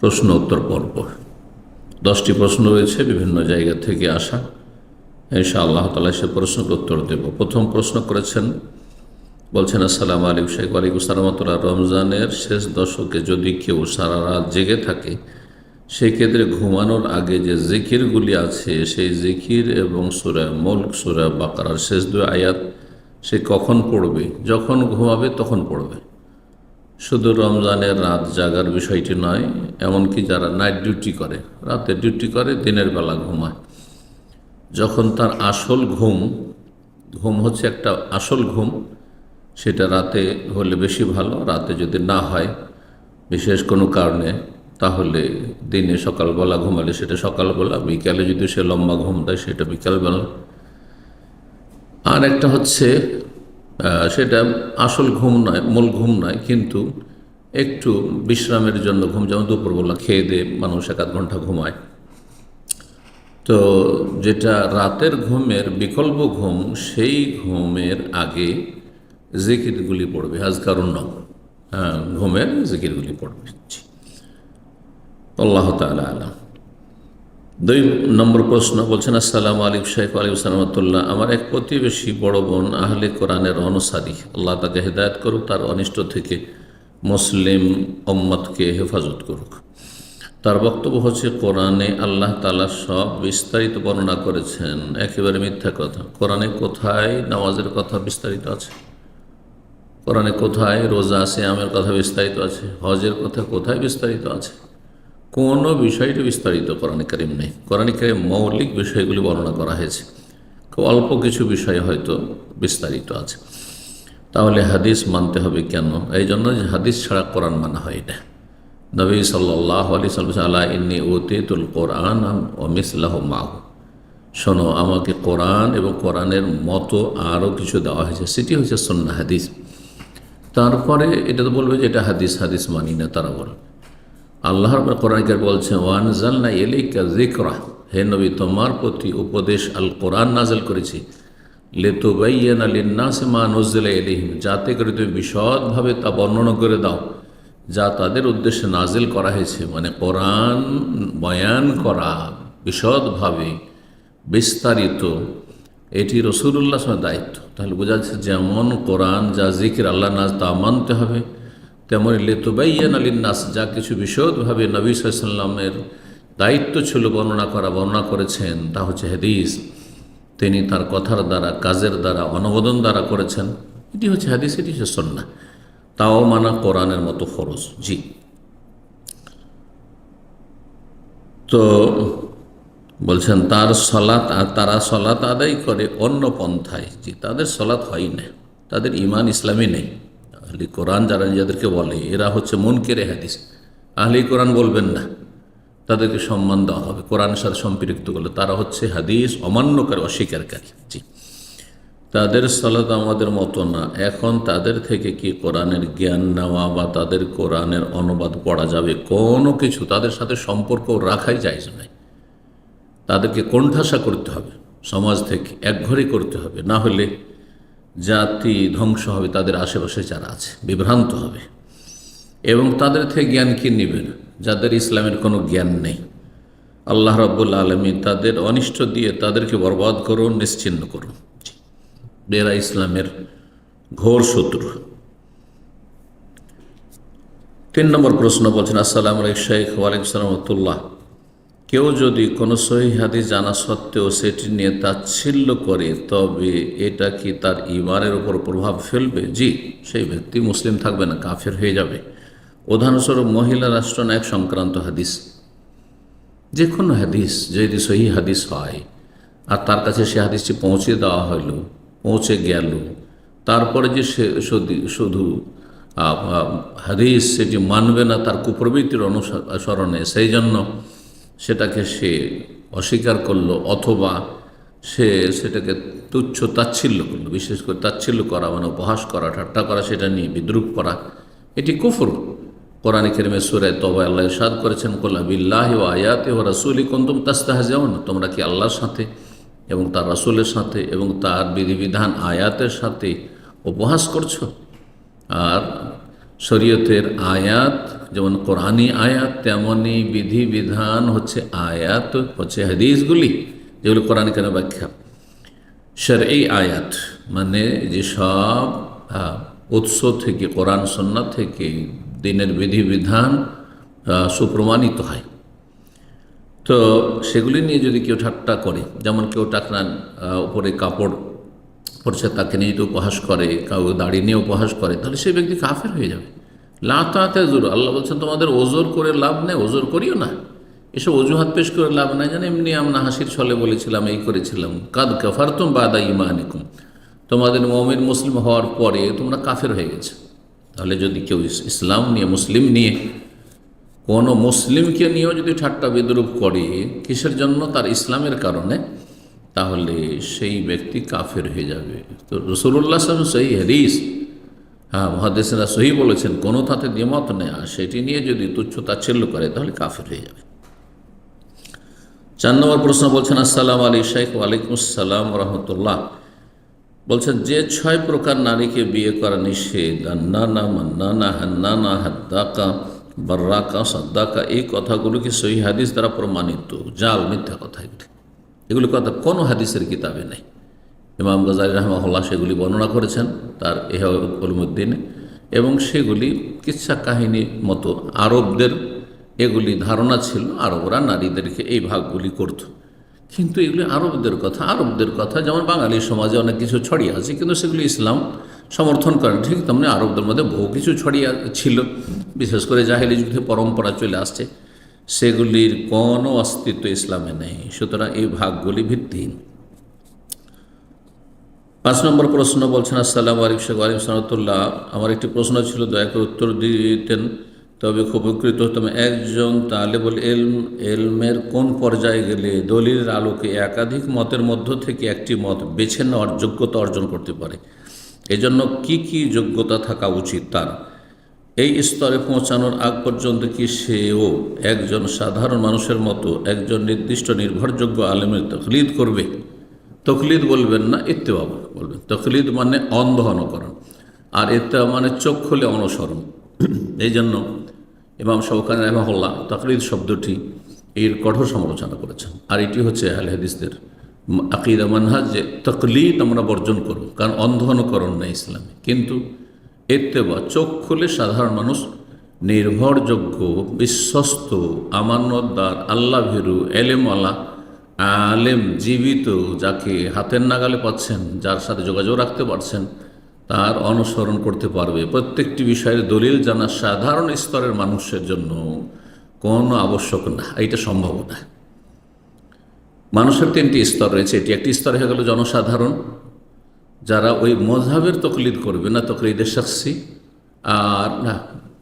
প্রশ্ন উত্তর পর্ব। দশটি প্রশ্ন রয়েছে, বিভিন্ন জায়গা থেকে আসা। ইনশা আল্লাহ তালা সে প্রশ্নের উত্তর দেব। প্রথম প্রশ্ন করেছেন, বলছেন, আসসালাম আলিক শেখ আলিকুম সালামতুল্লাহ রমজানের শেষ দশকে যদি কেউ সারা রাত জেগে থাকে, সেক্ষেত্রে ঘুমানোর আগে যে জিকিরগুলি আছে, সেই জিকির এবং সুরা মল্ক, সুরা বাকারার শেষ দুই আয়াত সে কখন পড়বে? যখন ঘুমাবে তখন পড়বে। শুধু রমজানের রাত জাগার বিষয়টি নয়, এমনকি যারা নাইট ডিউটি করে, রাতে ডিউটি করে, দিনের বেলা ঘুমায়। যখন তার আসল ঘুম ঘুম হচ্ছে একটা আসল ঘুম, সেটা রাতে হলে বেশি ভালো, রাতে যদি না হয়, বিশেষ কোনো কারণে, তাহলে দিনে সকালবেলা ঘুমালে সেটা সকালবেলা, বিকালে যদি সে লম্বা ঘুম দেয়, সেটা বিকালবেলা। আর একটা হচ্ছে সেটা আসল ঘুম নয়, মূল ঘুম নয়, কিন্তু একটু বিশ্রামের জন্য ঘুম, যেমন দুপুরবেলা খেয়ে দিয়ে মানুষ এক আধ ঘণ্টা ঘুমায়। তো যেটা রাতের ঘুমের বিকল্প ঘুম, সেই ঘুমের আগে জিকিরগুলি পড়বে হাজকারুন্ন হ্যাঁ ঘুমের জিকিরগুলি পড়বে। আল্লাহ তালা আলাম। দুই নম্বর প্রশ্ন বলছেন, আসসালাম আলিক শাইফ আলী সালামতুল্লাহ আমার এক প্রতিবেশী বড় বোন আহলে কোরআনের অনুসারী। আল্লাহ তাকে হেদায়ত করুক, তার অনিষ্ট থেকে মুসলিম ওম্মতকে হেফাজত করুক। তার বক্তব্য হচ্ছে, কোরআনে আল্লাহ তালা সব বিস্তারিত বর্ণনা করেছেন। একেবারে মিথ্যা কথা। কোরআনে কোথায় নামাজের কথা বিস্তারিত আছে? কোরআনে কোথায় রোজা আছে আমের কথা বিস্তারিত আছে? হজের কথা কোথায় বিস্তারিত আছে? কোনো বিষয়টি বিস্তারিত কোরআন করিম নেই। কোরআন করিম মৌলিক বিষয়গুলি বর্ণনা করা হয়েছে। খুব অল্প কিছু বিষয় হয়তো বিস্তারিত আছে। তাহলে হাদিস মানতে হবে কেন? এই জন্য যে হাদিস ছাড়া কোরআন মানা হয় না। নবী সাল্লাহ আলি সাল্লাম আল্লাহ ইন্নি ওতেতুল কোরআন ও মিসলাহ মাহ। শোনো, আমাকে কোরআন এবং কোরআনের মতো আরও কিছু দেওয়া হয়েছে। সেটি হচ্ছে সন্না হাদিস। তারপরে এটা তো বলবে যে এটা হাদিস হাদিস মানি না, তারা বলবে। আল্লাহর কোরআনকার বলছে ওয়ানজাল না এলিকা জিকরা হে নবী, তোমার প্রতি উপদেশ আল কোরআন নাজল করেছি। লেতুবাইয়ান আলিন্নাসে মা নজল এলিহিম যাতে করে তুমি বিশদভাবে তা বর্ণনা করে দাও, যা তাদের উদ্দেশ্যে নাজিল করা হয়েছে। মানে কোরআন বয়ান করা বিশদভাবে বিস্তারিত, এটি রসুল্লাহ দায়িত্ব। তাহলে বোঝা যাচ্ছে যেমন কোরআন যা জিকির আল্লাহ নাজ তা মানতে হবে। তেমন লেতুবাইয়ান নাস যা কিছু বিশদভাবে নবী সাল্লামের দায়িত্ব ছিল বর্ণনা করা, বর্ণনা করেছেন, তা হচ্ছে হাদিস। তিনি তার কথার দ্বারা, কাজের দ্বারা, অনুমোদন দ্বারা করেছেন। এটি হচ্ছে হাদিস, এটি হচ্ছে সন্না তাও মানা কোরআনের মতো ফরজ, জি। তো বলছেন, তার সলাৎ তারা সলাৎ আদায় করে অন্য পন্থায়। জি, তাদের সলাৎ হয় না। তাদের ইমান ইসলামী নেই। আহলি কোরআন যারা নিজেদেরকে বলে, এরা হচ্ছে মন কেড়ে হাদিস। আহলি কোরআন বলবেন না। তাদেরকে সম্মান দেওয়া হবে। কোরআনের সাথে সম্পৃক্ত করলে তারা হচ্ছে হাদিস অমান্যকারী, অস্বীকারী। জি। তাদের সলাত আমাদের মতো না। এখন তাদের থেকে কি কোরআনের জ্ঞান নেওয়া বা তাদের কোরআনের অনুবাদ পড়া যাবে? কোনো কিছু তাদের সাথে সম্পর্ক রাখাই যায় নয়। তাদেরকে কোণঠাসা করতে হবে। সমাজ থেকে একঘরে করতে হবে। না হলে জাতি ধ্বংস হবে, তাদের আশেপাশে যারা আছে, বিভ্রান্ত হবে। এবং তাদের থেকে জ্ঞান কি নেবেন যাদের ইসলামের কোনো জ্ঞান নেই। আল্লাহ রব্বুল আলমী তাদের অনিষ্ট দিয়ে তাদেরকে বরবাদ করুন, নিশ্চিন্ন করুন। এরা ইসলামের ঘোর শত্রু। তিন নম্বর প্রশ্ন বলছেন, আসসালাম আলাইকুম শেখ ওয়ালাইকুম সালামতুল্লাহ কেউ যদি কোনো সহি হাদিস জানা সত্ত্বেও সেটি নিয়ে তাচ্ছিল্য করে, তবে এটা কি তার ইমানের উপর প্রভাব ফেলবে? জি, সেই ব্যক্তি মুসলিম থাকবে না, কাফের হয়ে যাবে। উদাহরণস্বরূপ মহিলা রাষ্ট্রনায়ক সংক্রান্ত হাদিস। যে কোনো হাদিস, যদি সহি হাদিস হয়, আর তার কাছে সে হাদিসটি পৌঁছে দেওয়া হলো, পৌঁছে গেল, তারপরে যে সে শুধু হাদিস সেটি মানবে না, তার কুপ্রবৃত্তির অনুসরণে, সেই জন্য সেটাকে সে অস্বীকার করল অথবা সে সেটাকে তুচ্ছ তাচ্ছিল্য করল, বিশেষ করে তাচ্ছিল্য করা মানে উপহাস করা, ঠাট্টা করা, সেটা নিয়ে বিদ্রুপ করা। এটি কুফর। কোরআন কেরিমে সুরে তবে আল্লাহ ইরশাদ করেছেন কোল্লা বিল্লাহ ও আয়াতে ও রাসুলি কন্তুম তাস্তাহা যেমন তোমরা কি আল্লাহর সাথে এবং তার রাসুলের সাথে এবং তার বিধিবিধান, আয়াতের সাথে উপহাস করছ? আর শরীয়তের আয়াত যেমন কোরআনী আয়াত তেমনই বিধিবিধান হচ্ছে আয়াত হচ্ছে হাদিসগুলি যেগুলো কোরআন কেন ব্যাখ্যা? স্যার এই আয়াত মানে যেসব উৎস থেকে কোরআন সন্না থেকে দিনের বিধিবিধান আহ, সুপ্রমাণিত হয়। তো সেগুলি নিয়ে যদি কেউ ঠাট্টা করে যেমন কেউ টাকনার উপরে কাপড় পড়ছে, তাকে যদি উপহাস করে কাউ দাড়ি নিয়ে উপহাস করে, তাহলে সেই ব্যক্তি কাফের হয়ে যাবে। লাতাতে জোর আল্লাহ বলছেন, তোমাদের ওজোর করে লাভ নেই, ওজোর করিও না। এসব অজুহাত পেশ করে লাভ নাই। জানে এমনি আমরা হাসির ছলে বলেছিলাম, এই করেছিলাম। কাদ কাফার তুম বাদা ইমানিকুম তোমাদের মমিন মুসলিম হওয়ার পরে তোমরা কাফের হয়ে গেছে। তাহলে যদি কেউ ইসলাম নিয়ে, মুসলিম নিয়ে, কোনো মুসলিমকে নিয়েও যদি ঠাট্টা বিদ্রুপ করে, কিসের জন্য? তার ইসলামের কারণে। তাহলে সেই ব্যক্তি কাফের হয়ে যাবে। তো রসুল্লাহ সাহেব সেই হাদিস। হ্যাঁ মহাদেশেরা সহি বলেছেন, কোনো তাতে দ্বিমত নেই সেটি নিয়ে যদি তুচ্ছ তাচ্ছিল্য করে, তাহলে কাফের হয়ে যাবে। চার নম্বর প্রশ্ন বলছেন, আসসালাম আলী শেখ ওয়ালাইকুম আসসালাম রহমতুল্লাহ। বলছেন, যে ছয় প্রকার নারীকে বিয়ে করা নিষেধ, আন্নানা, মান্নানা, হান্নানা, হাদ্দাকা, বার্রাকা, সাদ্দাকা, এই কথাগুলো কি সহি হাদিস দ্বারা প্রমাণিত? জাল, মিথ্যা কথা এগুলি। এগুলি কথা কোনো হাদিসের কিতাবে নেই। ইমাম গজারি রহমাহুল্লাহ সেগুলি বর্ণনা করেছেন, তার এহ উলমুদ্দিনে, এবং সেগুলি কিচ্ছা কাহিনী মতো আরবদের এগুলি ধারণা ছিল, আরবরা নারীদেরকে এই ভাগগুলি করত। কিন্তু এগুলি আরবদের কথা আরবদের কথা যেমন বাঙালি সমাজে অনেক কিছু ছড়িয়ে আছে, কিন্তু সেগুলি ইসলাম সমর্থন করেন ঠিক তেমনি আরবদের মধ্যে বহু কিছু ছড়িয়ে ছিল। বিশেষ করে জাহেলি যুদ্ধে পরম্পরা চলে আসছে। সেগুলির কোনো অস্তিত্ব ইসলামে নেই। সুতরাং এই ভাগগুলি ভিত্তিহীন। পাঁচ নম্বর প্রশ্ন বলছেন, আসসালাম আলিক শেখ আলিম সানতুল্লাহ আমার একটি প্রশ্ন ছিল, দয়া করে উত্তর দিতেন। তবে খুব উপকৃত হতাম। একজন তালেবুল এলম এলমের কোন পর্যায়ে গেলে দলিলের আলোকে একাধিক মতের মধ্য থেকে একটি মত বেছে নেওয়ার যোগ্যতা অর্জন করতে পারে? এজন্য কি কি যোগ্যতা থাকা উচিত তার? এই স্তরে পৌঁছানোর আগ পর্যন্ত কি সেও একজন সাধারণ মানুষের মতো একজন নির্দিষ্ট নির্ভরযোগ্য আলেমের তকলিদ করবে? তকলিদ বলবেন না ইত্তেবা বলবেন। তকলিদ মানে অন্ধ অনুকরণ আর ইত্তেবা মানে চোখ খুলে অনুসরণ। এই জন্য ইমাম শৌকান রহমল্লা তকলিদ শব্দটি এর কঠোর সমালোচনা করেছেন। আর এটি হচ্ছে আহলে হাদিসদের আকিদা মানহাজ যে তকলিদ আমরা বর্জন করব, কারণ অন্ধ অনুকরণ নেই ইসলামে। কিন্তু এত্তেবা চোখ খুলে সাধারণ মানুষ নির্ভরযোগ্য, বিশ্বস্ত, আমানতদার আল্লাহ ভীরু এলেমওয়ালা, আলেম, জীবিত, যাকে হাতের নাগালে পাচ্ছেন, যার সাথে যোগাযোগ রাখতে পারছেন, তার অনুসরণ করতে পারবে। প্রত্যেকটি বিষয়ের দলিল জানা সাধারণ স্তরের মানুষের জন্য কোনো আবশ্যক না, এটা সম্ভব না। মানুষের তিনটি স্তর রয়েছে। এটি একটি স্তর হয়ে গেল জনসাধারণ যারা ওই মজহাবের তকলিদ করবে, না তকলিদের শাস্সি আর না,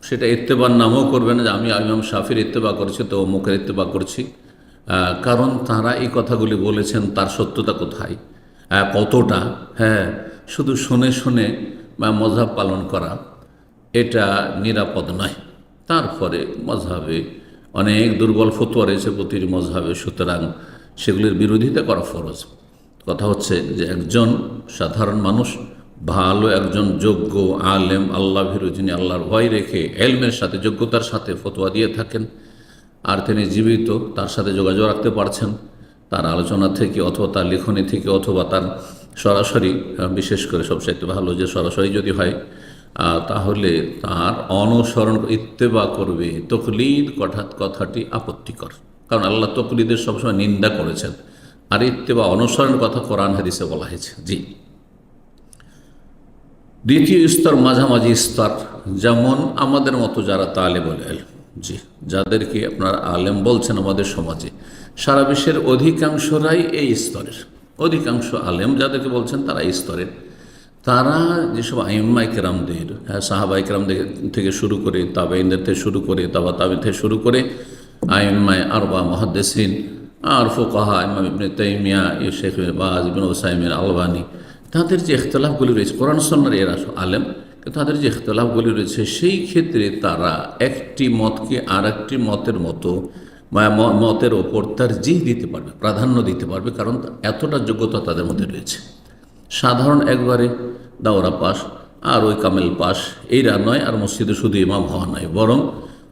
সেটা ইত্তেবার নামও করবে না যে আমি ইমাম শাফির ইত্তেবা করছি, তো মুখের ইত্তেবা করছি। কারণ তারা এই কথাগুলি বলেছেন, তার সত্যতা কোথায়? কতটা? হ্যাঁ শুধু শুনে শুনে বা মজহাব পালন করা, এটা নিরাপদ নয়। তারপরে মজহাবে অনেক দুর্বল ফতোয়া রয়েছে প্রতিটি মজহাবে সুতরাং সেগুলির বিরোধিতা করা ফরজ। কথা হচ্ছে যে একজন সাধারণ মানুষ, ভালো একজন যোগ্য আলেম, আল্লাহ ভীরু, যিনি আল্লাহর ভয় রেখে এলমের সাথে, যোগ্যতার সাথে ফতোয়া দিয়ে থাকেন, আর তিনি জীবিত, তার সাথে যোগাযোগ রাখতে পারছেন, তার আলোচনা থেকে অথবা তার লেখনী থেকে অথবা তার সরাসরি বিশেষ করে সবচাইতে ভালো যে সরাসরি যদি হয় তাহলে তার অনুসরণ, ইত্তেবা করবে, তকলিদ কথা কথাটি আপত্তিকর। কারণ আল্লাহ তকলিদের সবসময় নিন্দা করেছেন। আর ইত্তেবা অনুসরণের কথা কোরআন হাদিসে বলা হয়েছে। জি। দ্বিতীয় স্তর মাঝামাঝি স্তর, যেমন আমাদের মতো যারা তালে বলে জি, যাদেরকে আপনার আলেম বলছেন আমাদের সমাজে, সারা বিশ্বের অধিকাংশরাই এই স্তরের। অধিকাংশ আলেম যাদেরকে বলছেন তারা এই স্তরের। তারা যেসব আইম্মা ইকরামদের হ্যাঁ সাহাবা ইকরামদের থেকে শুরু করে তাবেইনদের থেকে শুরু করে, তাবা তাবে থেকে শুরু করে আইম্মায় আরবা, মহাদ্দেসিন আর ফোকাহা ইমাম ইবনে তাইমিয়া শেখ বাজ ইবিন ওসাইমিন আলবানি, তাদের যে ইখতলাফগুলি রয়েছে, কোরআন সন্ন্যার এরা আলেম, কিন্তু তাদের যে ইখতলাফগুলি রয়েছে, সেই ক্ষেত্রে তারা একটি মতকে আর একটি মতের মতো মতের ওপর তার জি দিতে পারবে, প্রাধান্য দিতে পারবে, কারণ এতটা যোগ্যতা তাদের মধ্যে রয়েছে। সাধারণ একবারে দাওরা পাস আর ওই কামেল পাস, এইরা নয়, আর মসজিদে শুধু ইমাম হওয়া নয়, বরং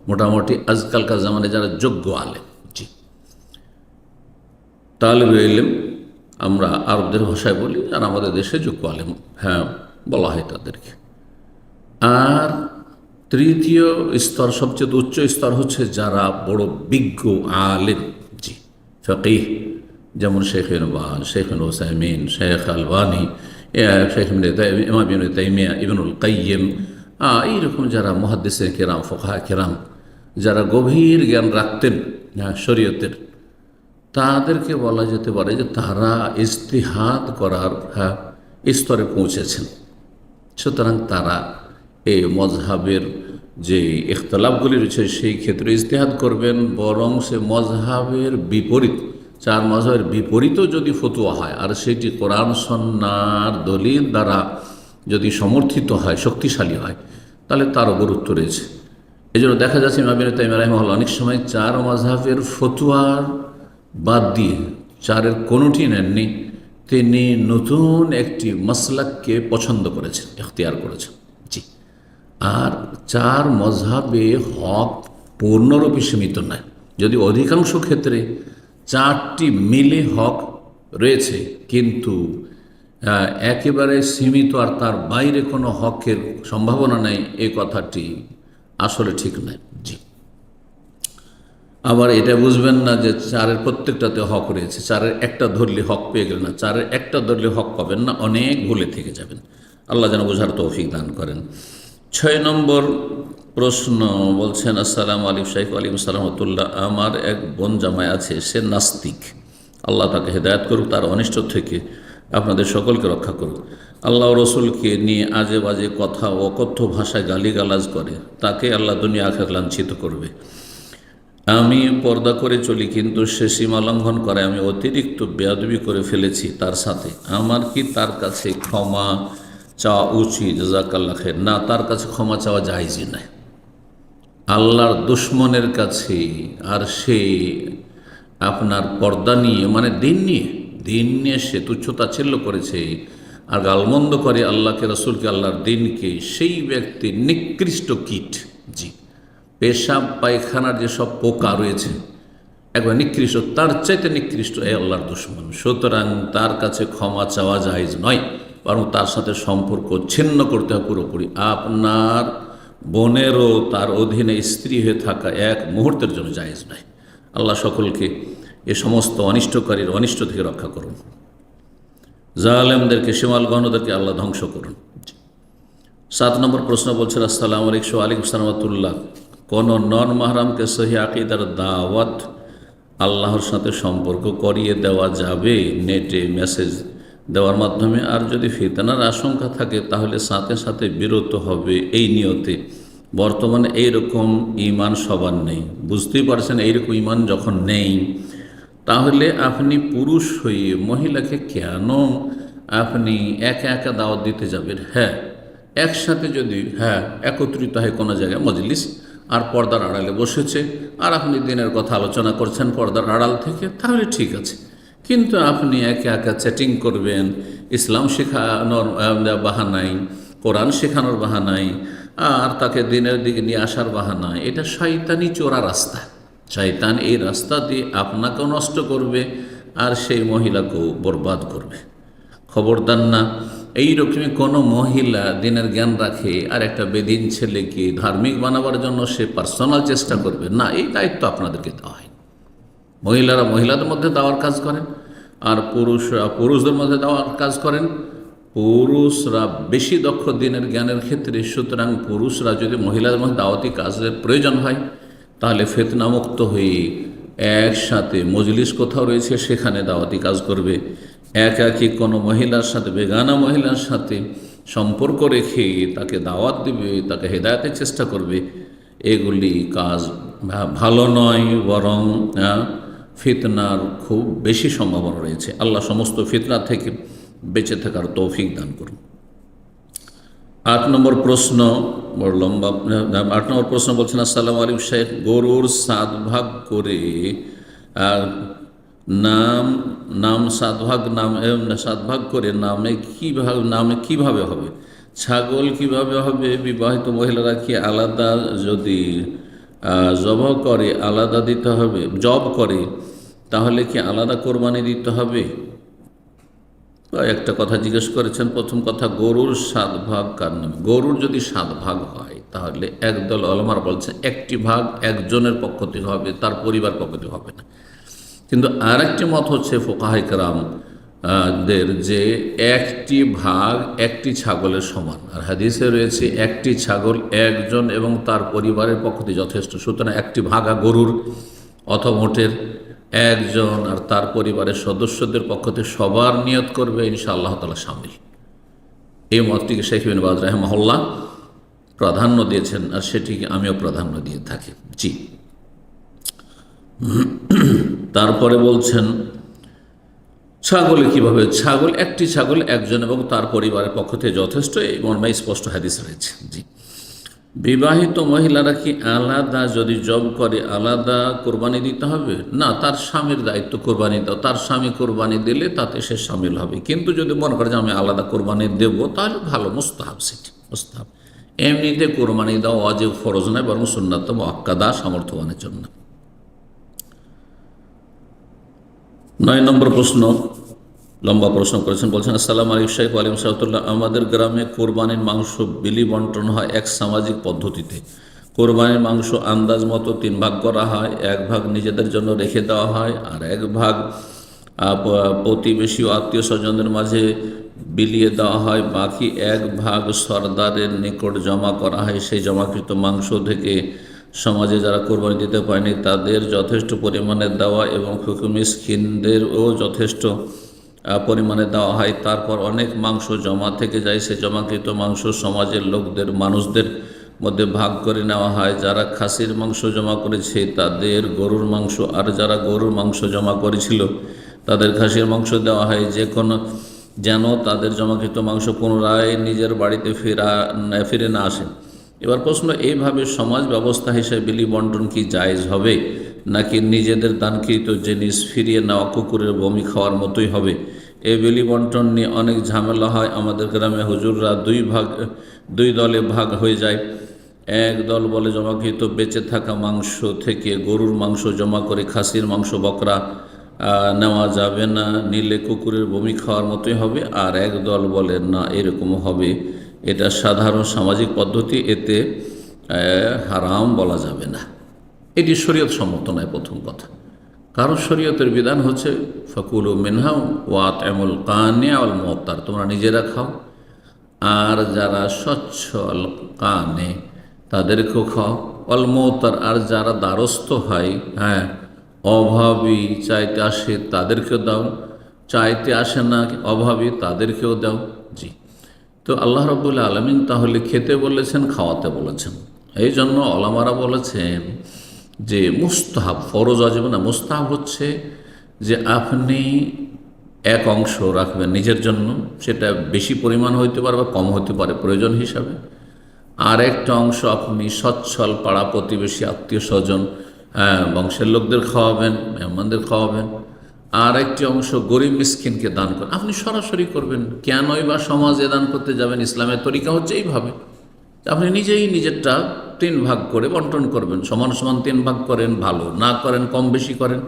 মোটামুটি আজকালকার জামানে যারা যোগ্য আলেম। তালেব এলেম আমরা আরবদের ভাষায় বলি আর আমাদের দেশে যোগ্য আলেম। হ্যাঁ বলা হয় তাদেরকে। আর তৃতীয় স্তর সবচেয়ে উচ্চ স্তর হচ্ছে যারা বড় বিজ্ঞ আলেম। জি ফকিহ যেমন শেখ ইনবান শেখ ওসাইমিন শেখ আলবানি শেখ তাই- তাইমিয়া ইবনুল কাইয়িম আ, এইরকম যারা মহাদ্দেশে কেরাম ফোকা কেরাম যারা গভীর জ্ঞান রাখতেন হ্যাঁ, শরীয়তের তাদেরকে বলা যেতে পারে যে তারা ইস্তিহাদ করার হ্যাঁ, স্তরে পৌঁছেছেন। সুতরাং তারা এই মজহাবের যে ইখতলাফগুলি রয়েছে সেই ক্ষেত্রে ইজতেহাদ করবেন বরং সে মজহাবের বিপরীত চার মজহাবের বিপরীতও যদি ফতুয়া হয় আর সেটি কোরআন সন্ন্যার দলিল দ্বারা যদি সমর্থিত হয় শক্তিশালী হয় তাহলে তারও গুরুত্ব রয়েছে। এই দেখা যাচ্ছে ইমাবিন তাইম রাহিমহল অনেক সময় চার মজহাবের ফতুয়ার বাদ দিয়ে চারের কোনোটি নেননি, তিনি নতুন একটি মাসলাককে পছন্দ করেছেন, এখতিয়ার করেছেন। জি। আর চার মজহাবে হক পূর্ণরূপে সীমিত নয়। যদি অধিকাংশ ক্ষেত্রে চারটি মিলে হক রয়েছে, কিন্তু একেবারে সীমিত আর তার বাইরে কোনো হকের সম্ভাবনা নেই, এ কথাটি আসলে ঠিক নয়। আবার এটা বুঝবেন না যে চারের প্রত্যেকটাতে হক রয়েছে। চারের একটা ধরলে হক পেয়ে গেলেন না, চারের একটা ধরলে হক পাবেন না, অনেক ভুলে থেকে যাবেন। আল্লাহ যেন বোঝার তৌফিক দান করেন। ছয় নম্বর প্রশ্ন বলছেন, আসসালাম আলিম শাইফ আলিম সালামতুল্লাহ আমার এক বোন জামাই আছে, সে নাস্তিক। আল্লাহ তাকে হেদায়ত করুক, তার অনিষ্ট থেকে আপনাদের সকলকে রক্ষা করুক। আল্লাহ রসুলকে নিয়ে আজে বাজে কথা, অকথ্য ভাষায় গালিগালাজ করে, তাকে আল্লাহ দুনিয়া আখের লাঞ্ছিত করবে। আমি পর্দা করে চলি, কিন্তু সে সীমা লঙ্ঘন করে। আমি অতিরিক্ত বেয়াদবি করে ফেলেছি তার সাথে। আমার কি তার কাছে ক্ষমা চাওয়া উচিত? জাজাকাল্লা খের না, তার কাছে ক্ষমা চাওয়া যায়জই নাই। আল্লাহর দুশ্মনের কাছে আর সে আপনার পর্দা নিয়ে মানে দিন নিয়ে দিন নিয়ে সে তুচ্ছতাচ্ছিল্য করেছে আর গালমন্দ করে আল্লাহকে, রসুলকে, আল্লাহর দিনকে, সেই ব্যক্তি নিকৃষ্ট কীট জি পেশাব, পায়খানার যেসব পোকা রয়েছে, একবার নিকৃষ্ট, তার চাইতে নিকৃষ্ট এই আল্লাহর দুশ্মন। সুতরাং তার কাছে ক্ষমা চাওয়া জাহেজ নয়, বরং তার সাথে সম্পর্ক ছিন্ন করতে হয় পুরোপুরি। আপনার বোনেরও তার অধীনে স্ত্রী হয়ে থাকা এক মুহূর্তের জন্য জায়েজ নয়। আল্লাহ সকলকে এ সমস্ত অনিষ্টকারীর অনিষ্ট থেকে রক্ষা করুন। জালেমদেরকে সীমাল গণদেরকে আল্লাহ ধ্বংস করুন। সাত নম্বর প্রশ্ন বলছেন, আসসালাম আলাইকুম সালামতুল্লাহ কোন নন মাহরামকে সহি আকিদার দাওয়াত আল্লাহর সাথে সম্পর্ক করিয়ে দেওয়া যাবে, নেটে মেসেজ দেওয়ার মাধ্যমে। আর যদি ফিতনার আশঙ্কা থাকে, তাহলে সাথে সাথে বিরত হবে এই নিয়তে। বর্তমানে এইরকম ইমান সবার নেই। বুঝতেই পারছেন, এইরকম ইমান যখন নেই, তাহলে আপনি পুরুষ হয়ে মহিলাকে কেন আপনি একা একা দাওয়াত দিতে যাবেন? হ্যাঁ একসাথে যদি হ্যাঁ একত্রিত হয় কোনো জায়গায়, মজলিস আর পর্দার আড়ালে বসেছে। আর আপনি দিনের কথা আলোচনা করছেন পর্দার আড়াল থেকে, তাহলে ঠিক আছে। কিন্তু আপনি একা একা চ্যাটিং করবেন, ইসলাম শেখানোর বাহানাই, কোরআন শেখানোর বাহানাই, আর তাকে দিনের দিকে নিয়ে আসার বাহানায় এটা শয়তানি চোরা রাস্তা। শয়তান এই রাস্তা দিয়ে আপনাকেও নষ্ট করবে, আর সেই মহিলাকেও বরবাদ করবে। খবরদার না এইরকমই কোনো মহিলা দিনের জ্ঞান রাখে আর একটা বেদিন ছেলেকে ধার্মিক বানাবার জন্য সে পার্সোনাল চেষ্টা করবে, না, এই দায়িত্ব আপনাদেরকে দেওয়া হয়। মহিলারা মহিলাদের মধ্যে দেওয়ার কাজ করেন আর পুরুষরা পুরুষদের মধ্যে দেওয়ার কাজ করেন। পুরুষরা বেশি দক্ষ দিনের জ্ঞানের ক্ষেত্রে, সুতরাং পুরুষরা যদি মহিলাদের মধ্যে দাওয়াতি কাজের প্রয়োজন হয়, তাহলে ফেতনামুক্ত হয়ে একসাথে মজলিস কোথাও রয়েছে, সেখানে দাওয়াতি কাজ করবে। একাকি কোনো মহিলার সাথে, বেগানা মহিলার সাথে সম্পর্ক রেখে তাকে দাওয়াত দিবে, তাকে হেদায়তের চেষ্টা করবে, এগুলি কাজ ভালো নয়, বরং ফিতনার খুব বেশি সম্ভাবনা রয়েছে। আল্লাহ সমস্ত ফিতনা থেকে বেঁচে থাকার তৌফিক দান করুন। আট নম্বর প্রশ্ন, বড় লম্বা আট নম্বর প্রশ্ন বলছেন, আসসালাম আলাইকুম শেখ, গরুর সাত ভাগ করে নাম নাম সাত ভাগ, নাম সাত ভাগ করে নামে কীভাবে নামে কীভাবে হবে? ছাগল কীভাবে হবে? বিবাহিত মহিলারা কি আলাদা? যদি জব করে, আলাদা দিতে হবে, জব করে, তাহলে কি আলাদা কোরবানি দিতে হবে? একটা কথা জিজ্ঞেস করেছেন, প্রথম কথা, গরুর সাত ভাগ কার নামে? গরুর যদি সাত ভাগ হয়, তাহলে একদল অলমার বলছে, একটি ভাগ একজনের পক্ষ থেকে হবে, তার পরিবার পক্ষ থেকে হবে না। কিন্তু আর একটি মত হচ্ছে ফোকাহিকরাম দের যে একটি ভাগ একটি ছাগলের সমান। আর হাদিসে রয়েছে একটি ছাগল একজন এবং তার পরিবারের পক্ষ যথেষ্ট। সুতরাং একটি ভাগা গরুর অথবা ওটের একজন আর তার পরিবারের সদস্যদের পক্ষ থেকে সবার নিয়ত করবে ইনশা আল্লাহ তালা সামিল। এই মতটিকে শেখ বিন বাজ রাহমহল্লা প্রাধান্য দিয়েছেন আর সেটিকে আমিও প্রাধান্য দিয়ে থাকি। জি। তারপরে বলছেন, ছাগলে কীভাবে, ছাগল, একটি ছাগল, একজন এবং তার পরিবারের পক্ষ থেকে যথেষ্ট এই মর্মে স্পষ্ট হাদিস রয়েছে। জি। বিবাহিত মহিলারা কি আলাদা, যদি জব করে, আলাদা কোরবানি দিতে হবে? না, তার স্বামীর দায়িত্ব কোরবানি দাও। তার স্বামী কোরবানি দিলে তাতে সে সামিল হবে। কিন্তু যদি মনে করে যে আমি আলাদা কোরবানি দেবো, তাহলে ভালো, মুস্তাহাব সেটি, মুস্তাহাব। এমনিতে কোরবানি দাও অজেব ফরজ নয়, বরং সুন্নাত মক্কাদা সামর্থ্যবানের জন্য। নয় নম্বর প্রশ্ন, লম্বা প্রশ্ন করেছেন, বলছেন, আসসালাম আলী শাহ আলিম সাহতুল্লাহ আমাদের গ্রামে কোরবানির মাংস বিলি বন্টন হয় এক সামাজিক পদ্ধতিতে। কোরবানির মাংস আন্দাজ মতো তিন ভাগ করা হয়, এক ভাগ নিজেদের জন্য রেখে দেওয়া হয় আর এক ভাগ প্রতিবেশী আত্মীয় স্বজনদের মাঝে বিলিয়ে দেওয়া হয়। বাকি এক ভাগ সর্দারের নিকট জমা করা হয়। সেই জমাকৃত মাংস থেকে সমাজে যারা কোরবানি দিতে পারেনি, তাদের যথেষ্ট পরিমাণে দেওয়া এবং ফুকুমিসকিনদেরও যথেষ্ট পরিমাণে দেওয়া হয়। তারপর অনেক মাংস জমা থেকে যায়, সে জমাকৃত মাংস সমাজের লোকদের, মানুষদের মধ্যে ভাগ করে নেওয়া হয়। যারা খাসির মাংস জমা করেছে, তাদের গরুর মাংস, আর যারা গরুর মাংস জমা করেছিল, তাদের খাসির মাংস দেওয়া হয়। যে কোনো, যেন তাদের জমাকৃত মাংস পুনরায় নিজের বাড়িতে ফেরা, ফিরে না আসে। এবার প্রশ্ন, এইভাবে সমাজ ব্যবস্থা হিসেবে বিলি বন্টন কি জায়েজ হবে? নাকি নিজেদের দানকৃত জিনিস ফিরিয়ে নেওয়া কুকুরের বমি খাওয়ার মতোই হবে? এই বিলি বন্টন নিয়ে অনেক ঝামেলা হয়। আমাদের গ্রামে হুজুররা দুই ভাগ, দুই দলে ভাগ হয়ে যায়। এক দল বলে জমাকৃত বেঁচে থাকা মাংস থেকে গরুর মাংস জমা করে খাসির মাংস, বকরা নেওয়া যাবে না। নিলে কুকুরের বমি খাওয়ার মতোই হবে। আর এক দল বলে, না এরকম হবে। এটা সাধারণ সামাজিক পদ্ধতি, এতে হারাম বলা যাবে না। এটি শরীয়ত সম্মত নয় প্রথম কথা। কারণ শরীয়তের বিধান হচ্ছে, ফকুল ও মিনহাম ওয়াত এমল কানে আল মহতার তোমরা নিজেরা খাও। আর যারা সচ্ছল কানে, তাদেরকেও খাও। অল আর যারা দ্বারস্থ হয় হ্যাঁ অভাবী, চাইতে আসে তাদেরকেও দাও। চাইতে আসে না, অভাবী, তাদেরকেও দাও। জি। তো আল্লাহ রবুল্লা আলমিন তাহলে খেতে বলেছেন, খাওয়াতে বলেছেন। এই জন্য অলামারা বলেছেন যে মুস্তাহাব, ফরজ অজীব না, মুস্তাহাব হচ্ছে যে আপনি এক অংশ রাখবেন নিজের জন্য, সেটা বেশি পরিমাণ হইতে পারে বা কম হতে পারে, প্রয়োজন হিসাবে। আর একটা অংশ আপনি সচ্ছল, পাড়া প্রতিবেশী, আত্মীয় স্বজন হ্যাঁ বংশের লোকদের খাওয়াবেন, মেহমানদের খাওয়াবেন। আর একটি অংশ গরিব মিসকিনকে দান করেন আপনি সরাসরি করবেন। কেনই বা সমাজে দান করতে যাবেন? ইসলামের তরিকা হচ্ছে এইভাবে। আপনি নিজেই নিজেরটা তিন ভাগ করে বন্টন করবেন। সমান সমান তিন ভাগ করেন, ভালো না করেন, কম বেশি করেন।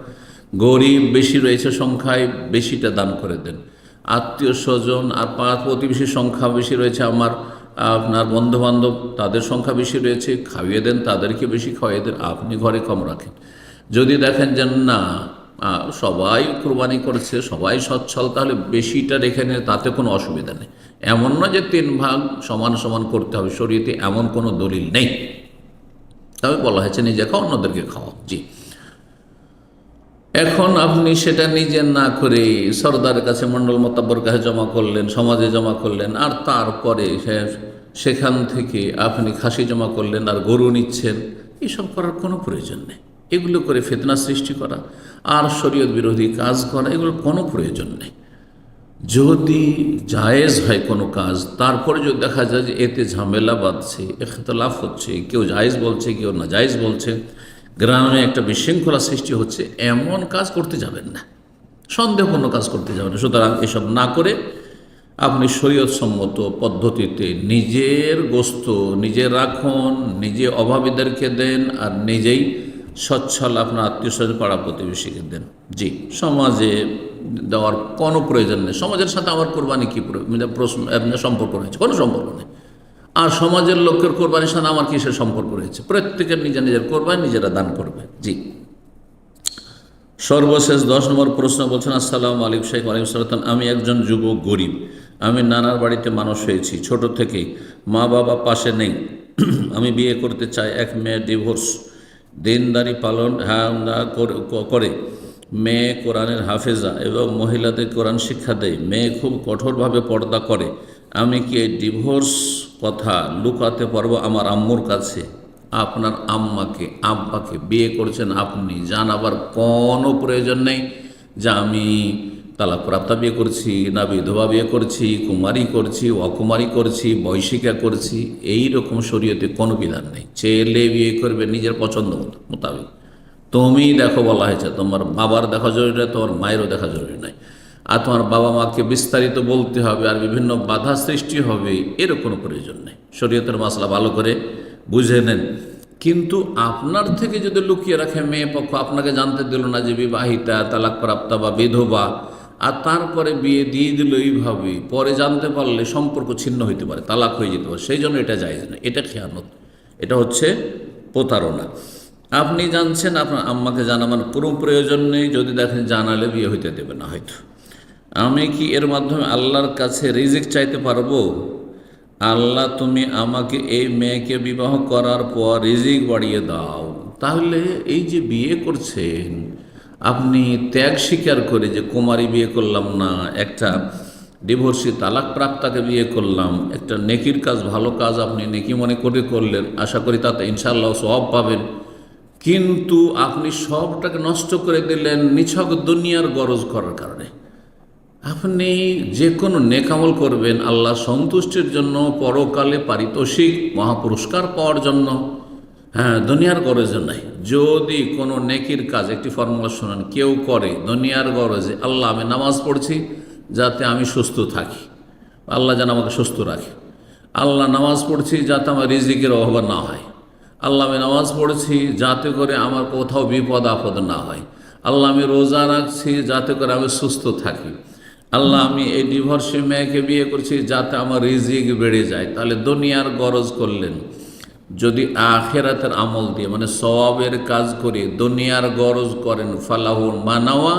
গরিব বেশি রয়েছে সংখ্যায়, বেশিটা দান করে দেন। আত্মীয় স্বজন আর পাঁচ প্রতিবেশীর সংখ্যা বেশি রয়েছে আমার, আপনার বন্ধুবান্ধব, তাদের সংখ্যা বেশি রয়েছে, খাইয়ে দেন, তাদেরকে বেশি খাওয়াইয়ে দেন, আপনি ঘরে কম রাখেন। যদি দেখেন যে না সবাই কোরবানি করেছে, সবাই সচ্ছল, তাহলে বেশিটা রেখে নেয় তাতে কোনো অসুবিধা নেই। এমন না যে তিন ভাগ সমান সমান করতে হবে, শরীয়তে এমন কোনো দলিল নেই। তবে বলা হয়েছে, নিজে খাও, অন্যদেরকে খাওয়াও। জি। এখন আপনি সেটা নিজে না করে সর্দারের কাছে মণ্ডল মোতাব্বর কাছে জমা করলেন, সমাজে জমা করলেন, আর তারপরে সেখান থেকে আপনি খাসি জমা করলেন, আর গরু নিচ্ছেন, এসব করার কোনো প্রয়োজন নেই। এগুলো করে ফেতনা সৃষ্টি করা, আর শরীয়ত বিরোধী কাজ করা, এগুলোর কোনো প্রয়োজন নেই। যদি জায়েজ হয় কোনো কাজ, তারপরে যদি দেখা যায় যে এতে ঝামেলা বাঁধছে এখতলাফ হচ্ছে, কেউ জায়েজ বলছে, কেউ না জায়েজ বলছে, গ্রামে একটা বিশৃঙ্খলা সৃষ্টি হচ্ছে, এমন কাজ করতে যাবেন না। সন্দেহপূর্ণ কাজ করতে যাবেন না। সুতরাং এসব না করে আপনি শরীয়তসম্মত পদ্ধতিতে নিজের গোস্ত নিজে রাখুন, নিজে অভাবীদেরকে দেন আর নিজেই সচ্ছল আপনার আত্মীয় স্বজন পাড়া প্রতিবেশীকে দেন। জি, সমাজে দেওয়ার কোনো প্রয়োজন নেই। সমাজের সাথে আমার কোরবানি কী মানে প্রশ্ন এমনি সম্পর্ক রয়েছে, কোনো সম্পর্ক নেই। আর সমাজের লোকের কোরবানির সাথে আমার কিসের সম্পর্ক রয়েছে? প্রত্যেকের নিজের নিজের কোরবানি, নিজেরা দান করবে। জি। সর্বশেষ দশ নম্বর প্রশ্ন বলছেন, আসসালাম আলাইকুম শেখ আলাইকুম সালাম। আমি একজন যুবক, গরিব। আমি নানার বাড়িতে মানুষ হয়েছি, ছোট থেকেই। মা বাবা পাশে নেই। আমি বিয়ে করতে চাই, এক মেয়ে ডিভোর্স। দিনদারি পালন হ্যাঁ করে- মেয়ে কোরআনের হাফেজা এবং মহিলাদের কোরআন শিক্ষা দেয়। মেয়ে খুব কঠোরভাবে পর্দা করে। আমি কি এই ডিভোর্স কথা লুকাতে পারব আমার আম্মুর কাছে? আপনার আম্মাকে, আব্বাকে বিয়ে করেছেন আপনি। জানাবার কোনো প্রয়োজন নেই যে আমি তালাক প্রাপ্তা বিয়ে করছি না বিধবা বিয়ে করছি, কুমারী করছি, অকুমারী করছি, বৈশিকা করছি, এই রকম শরীয়তে কোনো বিধান নেই। ছেলে বিয়ে করবে নিজের পছন্দ মতো, মোতাবেক। তুমি দেখো বলা হয়েছে, তোমার বাবার দেখা জরুরি নয়, তোমার মায়েরও দেখা জরুরি নয়। আর তোমার বাবা মাকে বিস্তারিত বলতে হবে আর বিভিন্ন বাধা সৃষ্টি হবে, এরও কোনো প্রয়োজন নেই। শরীয়তের মশলা ভালো করে বুঝে নেন। কিন্তু আপনার থেকে যদি লুকিয়ে রাখে মেয়ে পক্ষ, আপনাকে জানতে দিল না যে বিবাহিতা, তালাক প্রাপ্তা বা বিধবা আর তারপরে বিয়ে দিয়ে দিল এইভাবে, পরে জানতে পারলে সম্পর্ক ছিন্ন হইতে পারে, তালাক হয়ে যেতে পারে, সেই জন্য এটা জায়েজ না এটা খেয়ানত, এটা হচ্ছে প্রতারণা। আপনি জানছেন আপনার আম্মাকে জানাবার কোনো প্রয়োজন নেই, যদি দেখেন জানালে বিয়ে হইতে দেবে না হয়তো। আমি কি এর মাধ্যমে আল্লাহর কাছে রিজিক চাইতে পারব? আল্লাহ, তুমি আমাকে এই মেয়েকে বিবাহ করার পর রিজিক বাড়িয়ে দাও। তাহলে এই যে বিয়ে করছেন আপনি ত্যাগ স্বীকার করে যে, কুমারী বিয়ে করলাম না, একটা ডিভোর্সি তালাক প্রাপ্তাকে বিয়ে করলাম, একটা নেকির কাজ, ভালো কাজ আপনি নেকি মনে করে করলেন। আশা করি তাতে ইনশাল্লাহ সব পাবেন। কিন্তু আপনি সবটাকে নষ্ট করে দিলেন নিছক দুনিয়ার গরজ করার কারণে। আপনি যে কোনো নেকামল করবেন আল্লাহ সন্তুষ্টির জন্য পরকালে পারিতোষিক মহাপুরস্কার পাওয়ার জন্য। হ্যাঁ দুনিয়ার গরজে নাই। যদি কোনো নেকির কাজ, একটি ফর্মুলা শোনান, কেউ করে, দুনিয়ার গরজে, আল্লাহ, আমি নামাজ পড়ছি যাতে আমি সুস্থ থাকি। আল্লাহ যেন আমাকে সুস্থ রাখে। আল্লাহ নামাজ পড়ছি যাতে আমার রিজিকের অভাব না হয়। আল্লাহ, আমি নামাজ পড়ছি যাতে করে আমার কোথাও বিপদ, আপদ না হয়। আল্লাহ, আমি রোজা রাখছি যাতে করে আমি সুস্থ থাকি। আল্লাহ, আমি এই ডিভোর্সি মেয়েকে বিয়ে করছি যাতে আমার রিজিক বেড়ে যায়। তাহলে দুনিয়ার গরজ করলেন যদি আখেরাতের আমল দিয়ে মানে সওয়াবের কাজ করে দুনিয়ার গরজ করেন ফালাহুর মানাওয়া,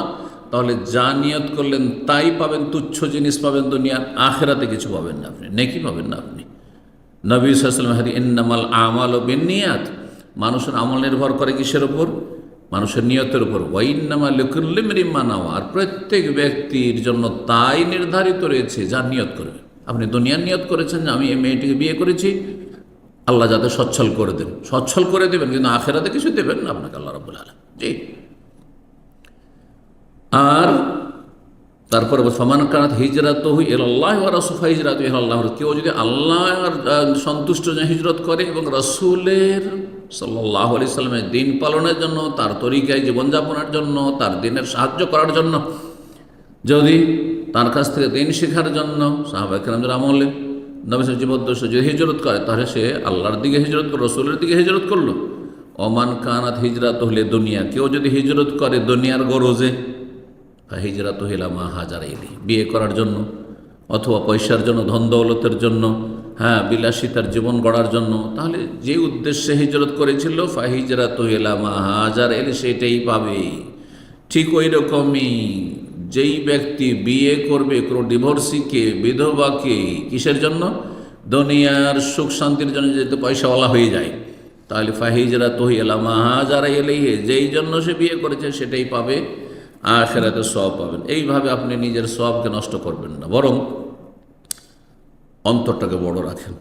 তাহলে যা নিয়ত করলেন তাই পাবেন, তুচ্ছ জিনিস পাবেন দুনিয়ার, আখেরাতে কিছু পাবেন না আপনি, নেকি পাবেন না আপনি। নবী সাল্লাম হারি ইন্নামাল আমাল ও বেনিয়াত মানুষের আমল নির্ভর করে কিসের ওপর মানুষের নিয়তের উপর। ওয়াইন্নামা লিকুল্লিমরিম্মা নাওয়া আর প্রত্যেক ব্যক্তির জন্য তাই নির্ধারিত রয়েছে যা নিয়ত করবে। আপনি দুনিয়ার নিয়ত করেছেন যে আমি এই মেয়েটিকে বিয়ে করেছি আল্লাহ যাতে সচ্ছল করে দেন। সচ্ছল করে দেবেন, কিন্তু আখেরাতে কিছু দেবেন না আপনাকে আল্লাহ রব্বুল আলম জি। আর তারপরে সমান কানাত হিজরাত হুই এল্লাহ রসুফা হিজরাত আল্লাহ কেউ যদি আল্লাহ সন্তুষ্ট হিজরত করে এবং রসুলের সাল্লাহ আলি সাল্লামের দিন পালনের জন্য, তার তরিকায় জীবনযাপনের জন্য, তার দিনের সাহায্য করার জন্য, যদি তার কাছ থেকে দিন শেখার জন্য সাহাবাহামদের আমলে নবী জীবদ্দর্শ যদি হিজরত করে, তাহলে সে আল্লাহর দিকে হিজরত করল, রসুলের দিকে হিজরত করল। অমান কানাত হিজরাত হলে দুনিয়া, কেউ যদি হিজরত করে দুনিয়ার গরজে হিজরাত হিলা মা হাজার এলি বিয়ে করার জন্য, অথবা পয়সার জন্য, ধন দৌলতের জন্য হ্যাঁ বিলাসিতার জীবন গড়ার জন্য, তাহলে যে উদ্দেশ্যে হিজরত করেছিল ফাহিজরাত হিলা মা হাজার এলে সেটাই পাবে। ঠিক ওই রকমই। যেই ব্যক্তি বিয়ে করবে, কোনো ডিভোর্সিকে, বিধবাকে কিসের জন্য? দুনিয়ার সুখ শান্তির জন্য যেহেতু পয়সাওয়ালা হয়ে যায়, তাহলে ফাহিজরা তহি এলা মাহাজারা এলেই যেই জন্য সে বিয়ে করেছে সেটাই পাবে, আখেরাতে সব পাবেন। এইভাবে আপনি নিজের সবকে নষ্ট করবেন না, বরং অন্তরটাকে বড় রাখেন।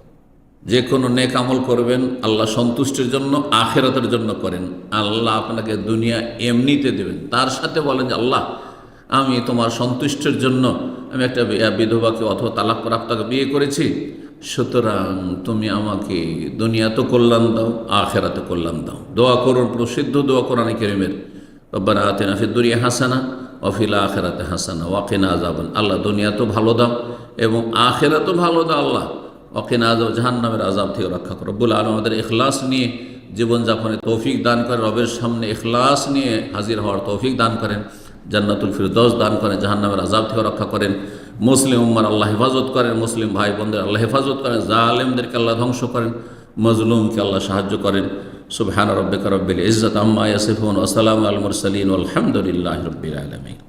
যে কোনো নেক আমল করবেন, আল্লাহ সন্তুষ্টির জন্য, আখেরাতের জন্য করেন। আল্লাহ আপনাকে দুনিয়া এমনিতে দেবেন। তার সাথে বলেন যে, আল্লাহ আমি তোমার সন্তুষ্টের জন্য আমি একটা বিধবাকে অথবা তালাক প্রাপ্তাকে বিয়ে করেছি। সুতরাং তুমি আমাকে দুনিয়াতে কল্যাণ দাও, আখেরাতে কল্যাণ দাও। দোয়া করুন, প্রসিদ্ধ দোয়া কোরআন কেরিমের। রব্বানা আতেনা ফিদ দুনিয়া হাসানা অফিল আখেরাতে হাসানা ওয়াকিনা আজাবান আল্লাহ দুনিয়া তো ভালো দাও এবং আখেরা তো ভালো দাও আল্লাহ। অকিনা আজাব জাহান্নামের আজাব থেকে রক্ষা করো। বলে আলম আমাদের এখলাস নিয়ে জীবনযাপনে তৌফিক দান করেন রবের সামনে এখলাস নিয়ে হাজির হওয়ার তৌফিক দান করেন। জান্নাতুল ফিরদৌস দান করেন, জাহান্নামের আজাব থেকে রক্ষা করেন। মুসলিম উম্মার আল্লাহ হেফাজত করেন, মুসলিম ভাই বোনদের আল্লাহ হেফাজত করেন, জালেমদেরকে আল্লাহ ধ্বংস করেন, মজলুমকে আল্লাহ সাহায্য করেন। সুবহান রব্বিকা রব্বিল ইজ্জত আম্মা ইয়াসিফুন ওয়া সালামু আল মুরসালিন আলহামদুলিল্লাহি রাব্বিল আলামিন।